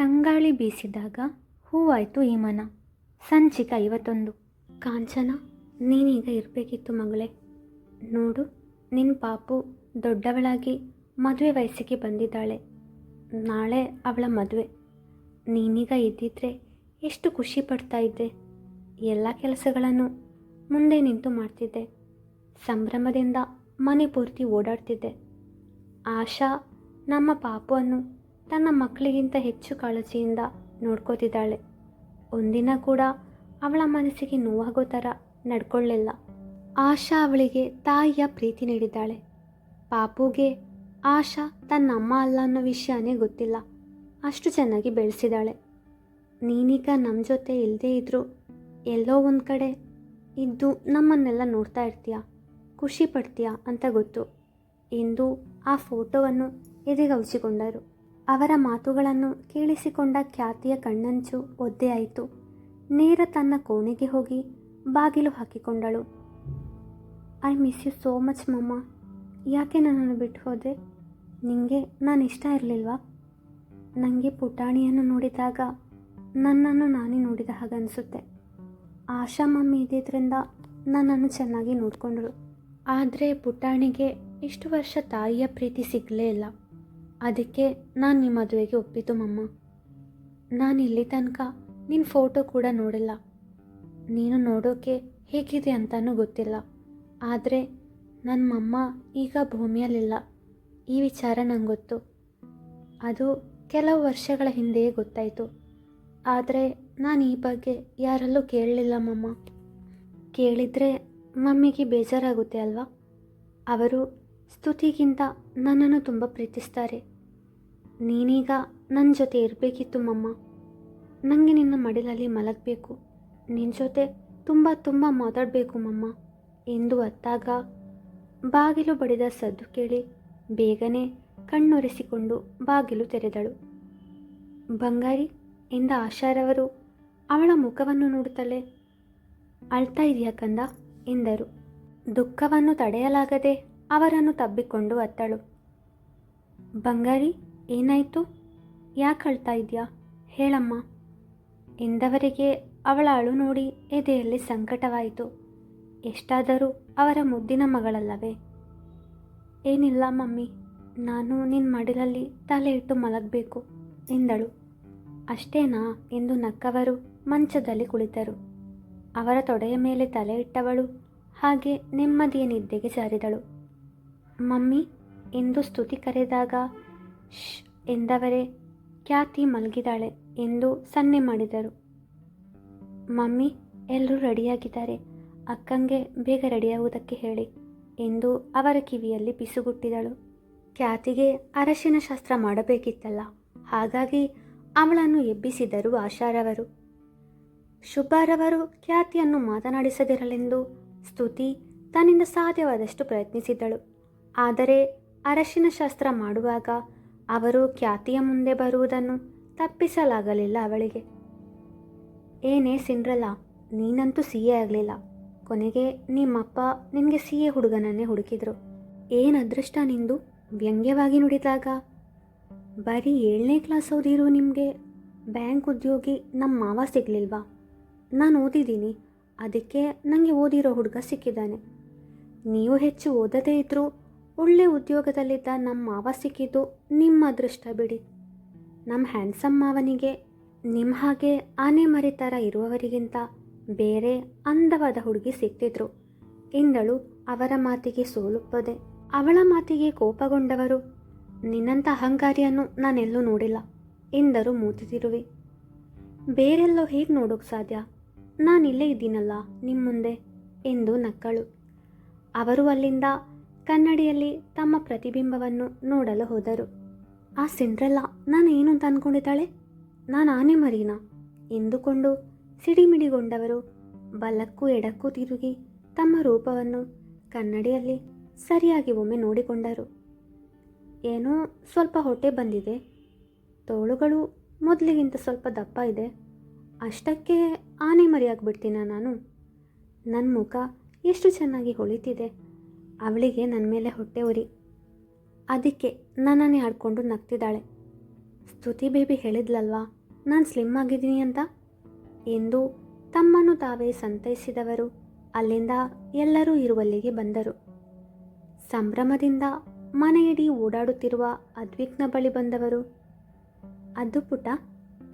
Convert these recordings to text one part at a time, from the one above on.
ತಂಗಾಳಿ ಬೀಸಿದಾಗ ಹೂವಾಯ್ತು ಈ ಮನ. ಸಂಚಿಕ ಐವತ್ತೊಂದು. ಕಾಂಚನ, ನೀನೀಗ ಇರಬೇಕಿತ್ತು ಮಗಳೇ. ನೋಡು ನಿನ್ನ ಪಾಪು ದೊಡ್ಡವಳಾಗಿ ಮದುವೆ ವಯಸ್ಸಿಗೆ ಬಂದಿದ್ದಾಳೆ. ನಾಳೆ ಅವಳ ಮದುವೆ. ನೀನೀಗ ಇದ್ದಿದ್ರೆ ಎಷ್ಟು ಖುಷಿ ಪಡ್ತಾ ಇದ್ದೆ. ಎಲ್ಲ ಕೆಲಸಗಳನ್ನು ಮುಂದೆ ನಿಂತು ಮಾಡ್ತಿದ್ದೆ. ಸಂಭ್ರಮದಿಂದ ಮನೆ ಪೂರ್ತಿ ಓಡಾಡ್ತಿದ್ದೆ. ಆಶಾ, ನಮ್ಮ ಪಾಪುವನ್ನು ತನ್ನ ಮಕ್ಕಳಿಗಿಂತ ಹೆಚ್ಚು ಕಾಳಜಿಯಿಂದ ನೋಡ್ಕೋತಿದ್ದಾಳೆ. ಒಂದಿನ ಕೂಡ ಅವಳ ಮನಸ್ಸಿಗೆ ನೋವಾಗೋ ಥರ ನಡ್ಕೊಳ್ಳಿಲ್ಲ. ಆಶಾ ಅವಳಿಗೆ ತಾಯಿಯ ಪ್ರೀತಿ ನೀಡಿದ್ದಾಳೆ. ಪಾಪುಗೆ ಆಶಾ ತನ್ನ ಅಮ್ಮ ಅಲ್ಲ ಅನ್ನೋ ವಿಷಯನೇ ಗೊತ್ತಿಲ್ಲ. ಅಷ್ಟು ಚೆನ್ನಾಗಿ ಬೆಳೆಸಿದಾಳೆ ನೀನೀಗ ನಮ್ಮ ಜೊತೆ ಇಲ್ಲದೇ ಇದ್ದರೂ ಎಲ್ಲೋ ಒಂದು ಕಡೆ ಇದ್ದು ನಮ್ಮನ್ನೆಲ್ಲ ನೋಡ್ತಾ ಇರ್ತೀಯ? ಖುಷಿ ಪಡ್ತೀಯ ಅಂತ ಗೊತ್ತು. ಎಂದು ಆ ಫೋಟೋವನ್ನು ಎದೆಗೌಚಿಕೊಂಡರು ಅವರ ಮಾತುಗಳನ್ನು ಕೇಳಿಸಿಕೊಂಡ ಖ್ಯಾತಿಯ ಕಣ್ಣಂಚು ಒದ್ದೆಯಾಯಿತು. ನೇರ ತನ್ನ ಕೋಣೆಗೆ ಹೋಗಿ ಬಾಗಿಲು ಹಾಕಿಕೊಂಡಳು. I miss you so much mamma ಯಾಕೆ ನನ್ನನ್ನು ಬಿಟ್ಟು ಹೋದೆ? ನಿಮಗೆ ನಾನು ಇಷ್ಟ ಇರಲಿಲ್ವಾ? ನನಗೆ ಪುಟಾಣಿಯನ್ನು ನೋಡಿದಾಗ ನನ್ನನ್ನು ನಾನೇ ನೋಡಿದ ಹಾಗನ್ನಿಸುತ್ತೆ ಆಶಾ ಮಮ್ಮಿ ಇದ್ದಿದ್ದರಿಂದ ನನ್ನನ್ನು ಚೆನ್ನಾಗಿ ನೋಡಿಕೊಂಡಳು. ಆದರೆ ಪುಟಾಣಿಗೆ ಇಷ್ಟು ವರ್ಷ ತಾಯಿಯ ಪ್ರೀತಿ ಸಿಗಲೇ ಇಲ್ಲ. ಅದಕ್ಕೆ ನಾನು ನಿಮ್ಮ ಮದುವೆಗೆ ಒಪ್ಪಿತು ಮಮ್ಮ. ನಾನು ಇಲ್ಲಿ ತನಕ ನಿನ್ನ ಫೋಟೋ ಕೂಡ ನೋಡಿಲ್ಲ. ನೀನು ನೋಡೋಕೆ ಹೇಗಿದೆ ಅಂತಲೂ ಗೊತ್ತಿಲ್ಲ. ಆದರೆ ನನ್ನ ಮಮ್ಮ ಈಗ ಭೂಮಿಯಲ್ಲಿಲ್ಲ. ಈ ವಿಚಾರ ನಂಗೆ ಗೊತ್ತು ಅದು ಕೆಲವು ವರ್ಷಗಳ ಹಿಂದೆಯೇ ಗೊತ್ತಾಯಿತು. ಆದರೆ ನಾನು ಈ ಬಗ್ಗೆ ಯಾರಲ್ಲೂ ಕೇಳಲಿಲ್ಲ ಮಮ್ಮ. ಕೇಳಿದರೆ ಮಮ್ಮಿಗೆ ಬೇಜಾರಾಗುತ್ತೆ ಅಲ್ವಾ? ಅವರು ಸ್ತುತಿಗಿಂತ ನನ್ನನ್ನು ತುಂಬ ಪ್ರೀತಿಸ್ತಾರೆ. ನೀನೀಗ ನನ್ನ ಜೊತೆ ಇರಬೇಕಿತ್ತು ಮಮ್ಮ. ನನಗೆ ನಿನ್ನ ಮಡಿಲಲ್ಲಿ ಮಲಗಬೇಕು. ನಿನ್ನ ಜೊತೆ ತುಂಬ ತುಂಬ ಮಾತಾಡಬೇಕು ಮಮ್ಮ. ಎಂದು ಅತ್ತಾಗ ಬಾಗಿಲು ಬಡಿದ ಸದ್ದು ಕೇಳಿ ಬೇಗನೆ ಕಣ್ಣೊರೆಸಿಕೊಂಡು ಬಾಗಿಲು ತೆರೆದಳು. ಬಂಗಾರಿ, ಎಂದ ಆಶಾರವರು ಅವಳ ಮುಖವನ್ನು ನೋಡುತ್ತಲೇ ಅಳ್ತಾ ಇದೆಯಾ ಕಂದ? ಎಂದರು. ದುಃಖವನ್ನು ತಡೆಯಲಾಗದೆ ಅವರನ್ನು ತಬ್ಬಿಕೊಂಡು ಅತ್ತಳು. ಬಂಗಾರಿ ಏನಾಯಿತು? ಯಾಕೆ ಅಳ್ತಾ ಇದೆಯಾ? ಹೇಳಮ್ಮ. ಎಂದವರಿಗೆ ಅವಳ ಅಳು ನೋಡಿ ಎದೆಯಲ್ಲಿ ಸಂಕಟವಾಯಿತು. ಎಷ್ಟಾದರೂ ಅವರ ಮುದ್ದಿನ ಮಗಳಲ್ಲವೇ? ಏನಿಲ್ಲ ಮಮ್ಮಿ. ನಾನು ನಿನ್ನ ಮಡಿಲಲ್ಲಿ ತಲೆ ಇಟ್ಟು ಮಲಗಬೇಕು, ಎಂದಳು. ಅಷ್ಟೇನಾ? ಎಂದು ನಕ್ಕವರು ಮಂಚದಲ್ಲಿ ಕುಳಿತರು. ಅವರ ತೊಡೆಯ ಮೇಲೆ ತಲೆ ಇಟ್ಟವಳು ಹಾಗೆ ನೆಮ್ಮದಿಯ ನಿದ್ದೆಗೆ ಜಾರಿದಳು. ಮಮ್ಮಿ ಎಂದು ಸ್ತುತಿ ಕರೆದಾಗ ಶ್ ಎಂದವರೇ, ಖ್ಯಾತಿ ಮಲಗಿದಾಳೆ ಎಂದು ಸನ್ನೆ ಮಾಡಿದರು. ಮಮ್ಮಿ, ಎಲ್ಲರೂ ರೆಡಿಯಾಗಿದ್ದಾರೆ. ಅಕ್ಕಂಗೆ ಬೇಗ ರೆಡಿಯಾಗುವುದಕ್ಕೆ ಹೇಳಿ ಎಂದು ಅವರ ಕಿವಿಯಲ್ಲಿ ಬಿಸುಗುಟ್ಟಿದಳು. ಖ್ಯಾತಿಗೆ ಅರಶಿನ ಶಾಸ್ತ್ರ ಮಾಡಬೇಕಿತ್ತಲ್ಲ, ಹಾಗಾಗಿ ಅವಳನ್ನು ಎಬ್ಬಿಸಿದರು ಆಶಾರವರು. ಶುಭಾರವರು ಖ್ಯಾತಿಯನ್ನು ಮಾತನಾಡಿಸದಿರಲೆಂದು ಸ್ತುತಿ ತನ್ನಿಂದ ಸಾಧ್ಯವಾದಷ್ಟು ಪ್ರಯತ್ನಿಸಿದಳು ಆದರೆ ಅರಶಿನ ಶಾಸ್ತ್ರ ಮಾಡುವಾಗ ಅವರು ಖ್ಯಾತಿಯ ಮುಂದೆ ಬರುವುದನ್ನು ತಪ್ಪಿಸಲಾಗಲಿಲ್ಲ ಅವಳಿಗೆ. ಏನೇ ಸಿಂಡ್ರಲ್ಲ ನೀನಂತೂ ಸಿ ಎ ಆಗಲಿಲ್ಲ. ಕೊನೆಗೆ ನಿಮ್ಮಪ್ಪ ನಿನಗೆ ಸಿ ಎ ಹುಡುಗನನ್ನೇ ಹುಡುಕಿದ್ರು. ಏನು ಅದೃಷ್ಟ ನಿಂದು? ವ್ಯಂಗ್ಯವಾಗಿ ನುಡಿದಾಗ. ಬರೀ ಏಳನೇ ಕ್ಲಾಸ್ ಓದಿರೋ ನಿಮಗೆ ಬ್ಯಾಂಕ್ ಉದ್ಯೋಗಿ ನಮ್ಮ ಮಾವ ಸಿಗಲಿಲ್ವಾ? ನಾನು ಓದಿದ್ದೀನಿ, ಅದಕ್ಕೆ ನನಗೆ ಓದಿರೋ ಹುಡುಗ ಸಿಕ್ಕಿದ್ದಾನೆ. ನೀವು ಹೆಚ್ಚು ಓದದೇ ಇದ್ದರೂ ಒಳ್ಳೆ ಉದ್ಯೋಗದಲ್ಲಿದ್ದ ನಮ್ಮ ಮಾವ ಸಿಕ್ಕಿದ್ದು ನಿಮ್ಮ ಅದೃಷ್ಟ ಬಿಡಿ. ನಮ್ಮ ಹ್ಯಾಂಡ್ಸಮ್ ಮಾವನಿಗೆ, ನಿಮ್ಮ ಹಾಗೆ ಆನೆ ಮರಿ ಥರ ಇರುವವರಿಗಿಂತ ಬೇರೆ ಅಂದವಾದ ಹುಡುಗಿ ಸಿಕ್ತಿದ್ರು. ಎಂದಳು ಅವರ ಮಾತಿಗೆ ಸೋಲುತ್ತದೆ. ಅವಳ ಮಾತಿಗೆ ಕೋಪಗೊಂಡವರು, ನಿನ್ನಂಥ ಅಹಂಕಾರಿಯನ್ನು ನಾನೆಲ್ಲೂ ನೋಡಿಲ್ಲ ಎಂದರು ಮೂತಿದಿರುವೆ ಬೇರೆಲ್ಲೋ ಹೇಗೆ ನೋಡೋಕೆ ಸಾಧ್ಯ? ನಾನಿಲ್ಲೇ ಇದ್ದೀನಲ್ಲ ನಿಮ್ಮ ಮುಂದೆ ಎಂದು ನಕ್ಕಳು. ಅವರು ಅಲ್ಲಿಂದ ಕನ್ನಡಿಯಲ್ಲಿ ತಮ್ಮ ಪ್ರತಿಬಿಂಬವನ್ನು ನೋಡಲು ಹೋದರು. ಆ ಸಿಂಡ್ರೆಲ್ಲ ನಾನು ಏನು ಅಂತ ಅಂದ್ಕೊಂಡಿದ್ದಾಳೆ ನಾನು ಆನೆ ಮರೀನಾ ಎಂದುಕೊಂಡು ಸಿಡಿಮಿಡಿಗೊಂಡವರು ಬಲಕ್ಕೂ ಎಡಕ್ಕೂ ತಿರುಗಿ ತಮ್ಮ ರೂಪವನ್ನು ಕನ್ನಡಿಯಲ್ಲಿ ಸರಿಯಾಗಿ ಒಮ್ಮೆ ನೋಡಿಕೊಂಡರು. ಏನೋ ಸ್ವಲ್ಪ ಹೊಟ್ಟೆ ಬಂದಿದೆ. ತೋಳುಗಳು ಮೊದಲಿಗಿಂತ ಸ್ವಲ್ಪ ದಪ್ಪ ಇದೆ. ಅಷ್ಟಕ್ಕೆ ಆನೆ ಮರಿಯಾಗಿಬಿಡ್ತೀನ ನಾನು ನನ್ನ ಮುಖ ಎಷ್ಟು ಚೆನ್ನಾಗಿ ಹೊಳಿತಿದೆ. ಅವಳಿಗೆ ನನ್ನ ಮೇಲೆ ಹೊಟ್ಟೆ ಉರಿ. ಅದಕ್ಕೆ ನನ್ನನ್ನೇ ಆಡ್ಕೊಂಡು ನಗ್ತಿದ್ದಾಳೆ. ಸ್ತುತಿ ಬೇಬಿ ಹೇಳಿದ್ಲಲ್ವಾ? ನಾನು ಸ್ಲಿಮ್ ಆಗಿದ್ದೀನಿ ಅಂತ? ಎಂದು ತಮ್ಮನ್ನು ತಾವೇ ಸಂತೈಸಿದವರು. ಅಲ್ಲಿಂದ ಎಲ್ಲರೂ ಇರುವಲ್ಲಿಗೆ ಬಂದರು. ಸಂಭ್ರಮದಿಂದ ಮನೆಯಡಿ ಓಡಾಡುತ್ತಿರುವ ಅದ್ವಿಕ್ನ ಬಳಿ ಬಂದವರು. ಅದು ಪುಟ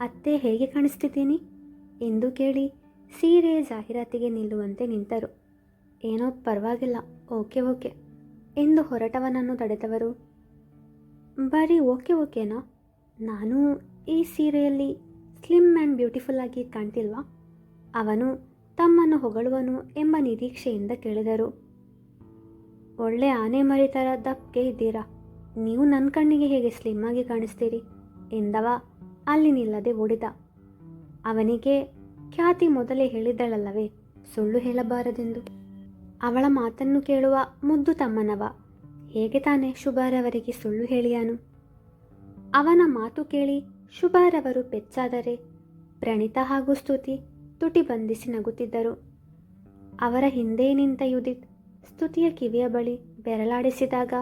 ಅತ್ತೆ ಹೇಗೆ ಕಾಣಿಸ್ತಿದ್ದೀನಿ? ಎಂದು ಕೇಳಿ ಸೀರೆ ಜಾಹೀರಾತಿಗೆ ನಿಲ್ಲುವಂತೆ ನಿಂತರು. ಏನೋ ಪರವಾಗಿಲ್ಲ. Okay okay. ಎಂದು ಹೊರಟವನನ್ನು ತಡೆದವರು? ಬರೀ ಓಕೆ, ಓಕೆನಾ? ನಾನು ಈ ಸೀರೆಯಲ್ಲಿ ಸ್ಲಿಮ್ ಆ್ಯಂಡ್ ಬ್ಯೂಟಿಫುಲ್ ಆಗಿ ಕಾಣ್ತಿಲ್ವಾ? ಅವನು ತಮ್ಮನ್ನು ಹೊಗಳುವನು ಎಂಬ ನಿರೀಕ್ಷೆಯಿಂದ ಕೇಳಿದರು. ಒಳ್ಳೆ ಆನೆ ಮರಿ ಥರ ದಪ್ಪಗೆ ಇದ್ದೀರಾ? ನೀವು ನನ್ನ ಕಣ್ಣಿಗೆ ಹೇಗೆ ಸ್ಲಿಮ್ ಆಗಿ ಕಾಣಿಸ್ತೀರಿ? ಎಂದವ ಅಲ್ಲಿ ನಿಲ್ಲದೆ ಓಡಿದ. ಅವನಿಗೆ ಖ್ಯಾತಿ ಮೊದಲೇ ಹೇಳಿದ್ದಳಲ್ಲವೇ, ಸುಳ್ಳು ಹೇಳಬಾರದೆಂದು? ಅವಳ ಮಾತನ್ನು ಕೇಳುವ ಮುದ್ದು ತಮ್ಮನವ. ಹೇಗೆ ತಾನೇ ಶುಭಾರವರಿಗೆ ಸುಳ್ಳು ಹೇಳಿಯಾನು? ಅವನ ಮಾತು ಕೇಳಿ ಶುಭಾರವರು ಪೆಚ್ಚಾದರೆ ಪ್ರಣೀತ ಹಾಗೂ ಸ್ತುತಿ ತುಟಿ ಬಂಧಿಸಿ ನಗುತ್ತಿದ್ದರು. ಅವರ ಹಿಂದೆ ನಿಂತ ಯುದಿತ್ ಸ್ತುತಿಯ ಕಿವಿಯ ಬಳಿ ಬೆರಳಾಡಿಸಿದಾಗ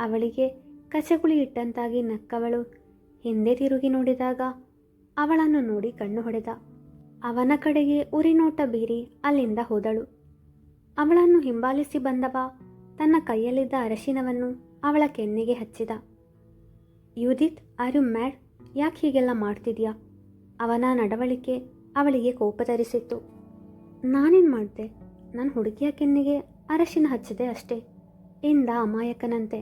ಅವಳಿಗೆ ಕಚಗುಳಿ ಇಟ್ಟಂತಾಗಿ ನಕ್ಕವಳು ಹಿಂದೆ ತಿರುಗಿ ನೋಡಿದಾಗ ಅವಳನ್ನು ನೋಡಿ ಕಣ್ಣು ಹೊಡೆದ. ಅವನ ಕಡೆಗೆ ಉರಿನೋಟ ಬೀರಿ ಅಲ್ಲಿಂದ ಹೋದಳು. ಅವಳನ್ನು ಹಿಂಬಾಲಿಸಿ ಬಂದವ. ತನ್ನ ಕೈಯಲ್ಲಿದ್ದ ಅರಶಿನವನ್ನು ಅವಳ ಕೆನ್ನೆಗೆ ಹಚ್ಚಿದ. Yudit, are you mad? ಯಾಕೆ ಹೀಗೆಲ್ಲ ಮಾಡ್ತಿದ್ಯಾ? ಅವನ ನಡವಳಿಕೆ ಅವಳಿಗೆ ಕೋಪ ತರಿಸಿತ್ತು. ನಾನೇನು ಮಾಡಿದೆ? ನನ್ನ ಹುಡುಗಿಯ ಕೆನ್ನೆಗೆ ಅರಶಿನ ಹಚ್ಚಿದೆ ಅಷ್ಟೇ. ಎಂದ ಅಮಾಯಕನಂತೆ.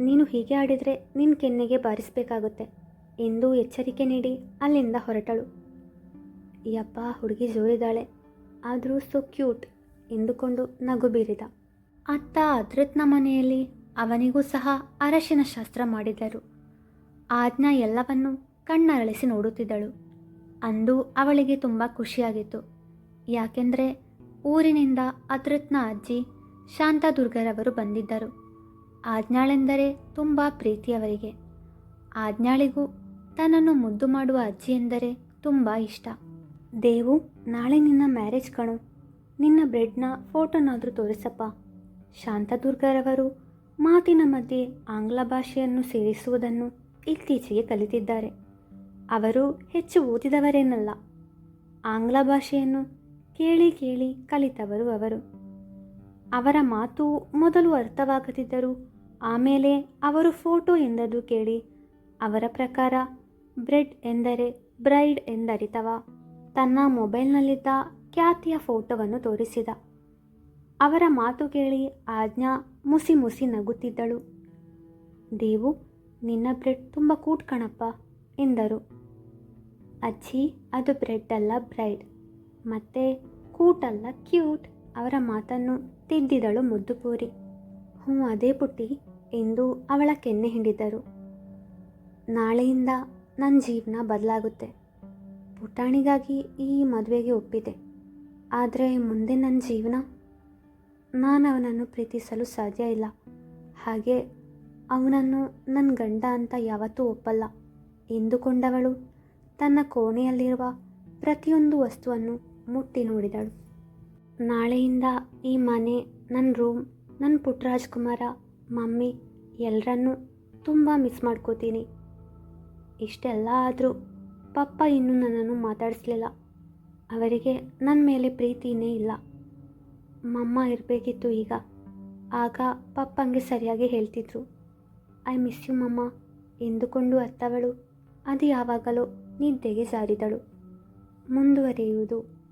ನೀನು ಹೀಗೆ ಆಡಿದರೆ ನಿನ್ನ ಕೆನ್ನೆಗೆ ಬಾರಿಸಬೇಕಾಗುತ್ತೆ. ಎಂದು ಎಚ್ಚರಿಕೆ ನೀಡಿ ಅಲ್ಲಿಂದ ಹೊರಟಳು. ಯಪ್ಪ, ಹುಡುಗಿ ಜೋರಿದ್ದಾಳೆ. ಆದರೂ ಸೊ ಕ್ಯೂಟ್ ಎಂದುಕೊಂಡು ನಗು ಬೀರಿದ. ಅತ್ತ ಅದೃತ್ನ ಮನೆಯಲ್ಲಿ ಅವನಿಗೂ ಸಹ ಅರಶಿನ ಶಾಸ್ತ್ರ ಮಾಡಿದರು. ಆಜ್ಞಾ ಎಲ್ಲವನ್ನೂ ಕಣ್ಣರಳಿಸಿ ನೋಡುತ್ತಿದ್ದಳು. ಅಂದು ಅವಳಿಗೆ ತುಂಬ ಖುಷಿಯಾಗಿತ್ತು. ಯಾಕೆಂದರೆ ಊರಿನಿಂದ ಅದೃತ್ನ ಅಜ್ಜಿ ಶಾಂತದುರ್ಗರವರು ಬಂದಿದ್ದರು. ಆಜ್ಞಾಳೆಂದರೆ ತುಂಬ ಪ್ರೀತಿಯವರಿಗೆ. ಆಜ್ಞಾಳಿಗೂ ತನ್ನನ್ನು ಮುದ್ದು ಮಾಡುವ ಅಜ್ಜಿ ಎಂದರೆ ತುಂಬ ಇಷ್ಟ. ದೇವು ನಾಳೆ ನಿನ್ನ ಮ್ಯಾರೇಜ್ ಕಣು. ನಿನ್ನ ಬ್ರೆಡ್ನ ಫೋಟೋನಾದರೂ ತೋರಿಸಪ್ಪ. ಶಾಂತದುರ್ಗರವರು ಮಾತಿನ ಮಧ್ಯೆ ಆಂಗ್ಲ ಭಾಷೆಯನ್ನು ಸೇರಿಸುವುದನ್ನು ಇತ್ತೀಚೆಗೆ ಕಲಿತಿದ್ದಾರೆ. ಅವರು ಹೆಚ್ಚು ಓದಿದವರೇನಲ್ಲ. ಆಂಗ್ಲ ಭಾಷೆಯನ್ನು ಕೇಳಿ ಕೇಳಿ ಕಲಿತವರು ಅವರು. ಅವರ ಮಾತು ಮೊದಲು ಅರ್ಥವಾಗದಿದ್ದರೂ ಆಮೇಲೆ ಅವರು ಫೋಟೋ ಎಂದದು ಕೇಳಿ ಅವರ ಪ್ರಕಾರ ಬ್ರೆಡ್ ಎಂದರೆ ಬ್ರೈಡ್ ಎಂದರಿತವ. ತನ್ನ ಮೊಬೈಲ್ನಲ್ಲಿದ್ದ ಖ್ಯಾತಿಯ ಫೋಟೋವನ್ನು ತೋರಿಸಿದ. ಅವರ ಮಾತು ಕೇಳಿ ಆಜ್ಞಾ ಮುಸಿ ಮುಸಿ ನಗುತ್ತಿದ್ದಳು. ದೇವು, ನಿನ್ನ ಬ್ರೆಡ್ ತುಂಬ ಕೂಟ್ ಕಣಪ್ಪ ಎಂದರು. ಅಜ್ಜಿ, ಅದು ಬ್ರೆಡ್ ಅಲ್ಲ, ಬ್ರೈಡ್. ಮತ್ತೆ ಕೂಟಲ್ಲ ಕ್ಯೂಟ್. ಅವರ ಮಾತನ್ನು ತಿದ್ದಿದಳು ಮುದ್ದುಪೂರಿ. ಹ್ಞೂ ಅದೇ ಪುಟ್ಟಿ ಎಂದು ಅವಳ ಕೆನ್ನೆ ಹಿಂಡಿದರು. ನಾಳೆಯಿಂದ ನನ್ನ ಜೀವನ ಬದಲಾಗುತ್ತೆ. ಪುಟಾಣಿಗಾಗಿ ಈ ಮದುವೆಗೆ ಒಪ್ಪಿದೆ. ಆದರೆ ಮುಂದೆ ನನ್ನ ಜೀವನ ನಾನು ಅವನನ್ನು ಪ್ರೀತಿಸಲು ಸಾಧ್ಯ ಇಲ್ಲ. ಹಾಗೆ ಅವನನ್ನು ನನ್ನ ಗಂಡ ಅಂತ ಯಾವತ್ತೂ ಒಪ್ಪಲ್ಲ. ಎಂದುಕೊಂಡವಳು ತನ್ನ ಕೋಣೆಯಲ್ಲಿರುವ ಪ್ರತಿಯೊಂದು ವಸ್ತುವನ್ನು ಮುಟ್ಟಿ ನೋಡಿದಳು. ನಾಳೆಯಿಂದ ಈ ಮನೆ ನನ್ನ ರೂಮ್ ನನ್ನ ಪುಟ್ಟರಾಜ್ಕುಮಾರ ಮಮ್ಮಿ ಎಲ್ಲರನ್ನೂ ತುಂಬ ಮಿಸ್ ಮಾಡ್ಕೋತೀನಿ. ಇಷ್ಟೆಲ್ಲ ಆದರೂ ಪಪ್ಪ ಇನ್ನೂ ನನ್ನನ್ನು ಮಾತಾಡಿಸ್ಲಿಲ್ಲ. ಅವರಿಗೆ ನನ್ನ ಮೇಲೆ ಪ್ರೀತಿನೇ ಇಲ್ಲ. ಮಮ್ಮ ಇರಬೇಕಿತ್ತು ಈಗ. ಆಗ ಪಪ್ಪಂಗೆ ಸರಿಯಾಗಿ ಹೇಳ್ತಿದ್ರು. ಐ ಮಿಸ್ ಯು ಮಮ್ಮ, ಎಂದುಕೊಂಡು ಅತ್ತವಳು. ಅದು ಯಾವಾಗಲೋ ನಿದ್ದೆಗೆ ಜಾರಿದಳು. ಮುಂದುವರಿಯುವುದು